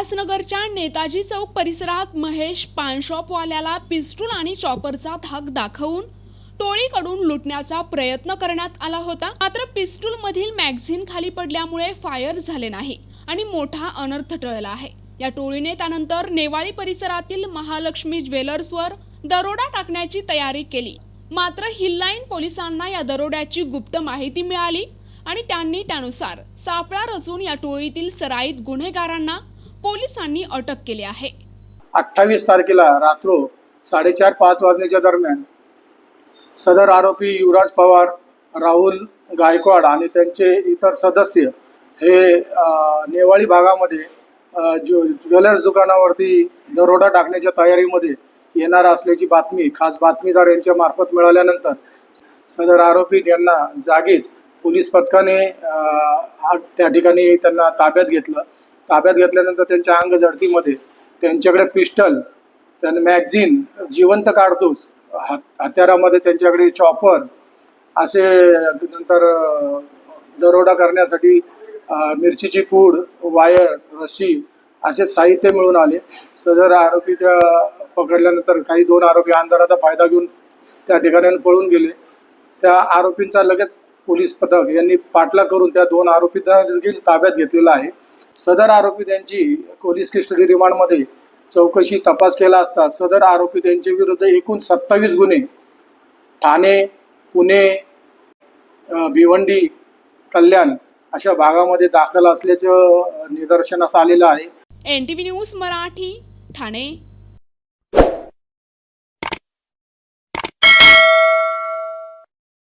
उल्हासनगरच्या नेताजी चौक परिसरात महेश पानशॉपवाल्याला पिस्टूल आणि चॉपरचा धाक दाखवून टोळीकडून लुटण्याचा प्रयत्न करण्यात आला होता. मात्र पिस्टूल मधील मॅगझिन खाली पडल्यामुळे फायर झाले नाही आणि मोठा अनर्थ टळला आहे. या टोळीने त्यानंतर नेवाळी परिसरातील महालक्ष्मी ज्वेलर्सवर दरोडा टाकण्याची तयारी केली. मात्र हिल्लाईन पोलिसांना या दरोड्याची गुप्त माहिती मिळाली आणि त्यांनी त्यानुसार सापळा रचून या टोळीतील सराईत गुन्हेगारांना पोलिसांनी अटक केली आहे. अठ्ठावीस तारखेला रात्रो साडेचार पाच वाजण्याच्या दरम्यान सदर आरोपी युवराज पवार राहुल गायकवाड आणि त्यांचे इतर सदस्य हे नेवाळी भागामध्ये ज्वेलर्स दुकानावरती दरोडा टाकण्याच्या तयारीमध्ये येणार असल्याची बातमी खास बातमीदार यांच्या मार्फत मिळाल्यानंतर सदर आरोपी यांना जागीच पोलीस पथकाने त्या ठिकाणी त्यांना ताब्यात घेतलं. ताब्यात घेतल्यानंतर त्यांच्या अंग जडतीमध्ये त्यांच्याकडे पिस्टल त्यांना मॅगझिन जिवंत काढतोच हात हत्यारामध्ये त्यांच्याकडे चॉपर असे नंतर दरोडा करण्यासाठी मिरचीची पूड वायर रस्सी असे साहित्य मिळून आले. सदर आरोपीच्या पकडल्यानंतर काही दोन आरोपी अंधाराचा फायदा घेऊन त्या ठिकाणी पळून गेले. त्या आरोपींचा लगेच पोलीस पथक यांनी पाठला करून त्या दोन आरोपींना देखील ताब्यात घेतलेला आहे. सदर आरोपी त्यांची पोलीस कस्टडी रिमांडमध्ये चौकशी तपास केला असता सदर आरोपी त्यांच्या विरुद्ध एकूण सत्तावीस गुन्हे ठाणे पुणे भिवंडी कल्याण अशा भागामध्ये दाखल असल्याचं निदर्शनास आलेलं आहे. N T V news Marathi Thane.